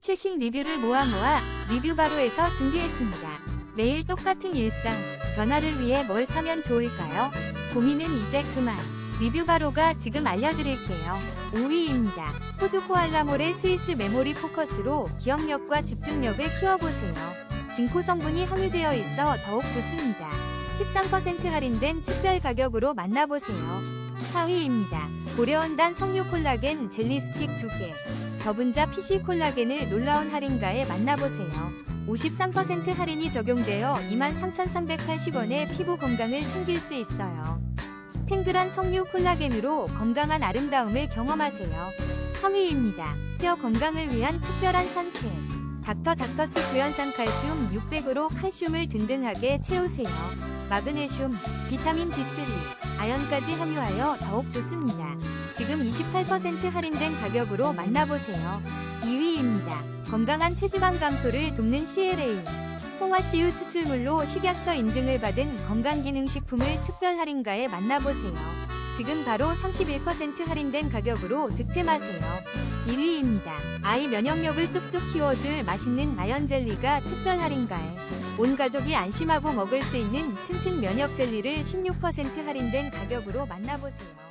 최신 리뷰를 모아 모아 리뷰바로에서 준비했습니다. 매일 똑같은 일상, 변화를 위해 뭘 사면 좋을까요? 고민은 이제 그만. 리뷰바로가 지금 알려드릴게요. 5위입니다. 호주 코알라몰의 스위스 메모리 포커스로 기억력과 집중력을 키워보세요. 징코 성분이 함유되어 있어 더욱 좋습니다. 13% 할인된 특별 가격으로 만나보세요. 4위입니다. 고려온단 석류 콜라겐 젤리 스틱 2개. 저분자 PC 콜라겐을 놀라운 할인가에 만나보세요. 53% 할인이 적용되어 23,380원에 피부 건강을 챙길 수 있어요. 탱글한 석류 콜라겐으로 건강한 아름다움을 경험하세요. 3위입니다. 뼈 건강을 위한 특별한 선택. 닥터 닥터스 구연산 칼슘 600으로 칼슘을 든든하게 채우세요. 마그네슘, 비타민 D3, 아연까지 함유하여 더욱 좋습니다. 지금 28% 할인된 가격으로 만나보세요. 2위입니다. 건강한 체지방 감소를 돕는 CLA. 홍화씨유 추출물로 식약처 인증을 받은 건강기능식품을 특별 할인가에 만나보세요. 지금 바로 31% 할인된 가격으로 득템하세요. 1위입니다. 아이 면역력을 쑥쑥 키워줄 맛있는 마연 젤리가 특별 할인가에 온 가족이 안심하고 먹을 수 있는 튼튼 면역 젤리를 16% 할인된 가격으로 만나보세요.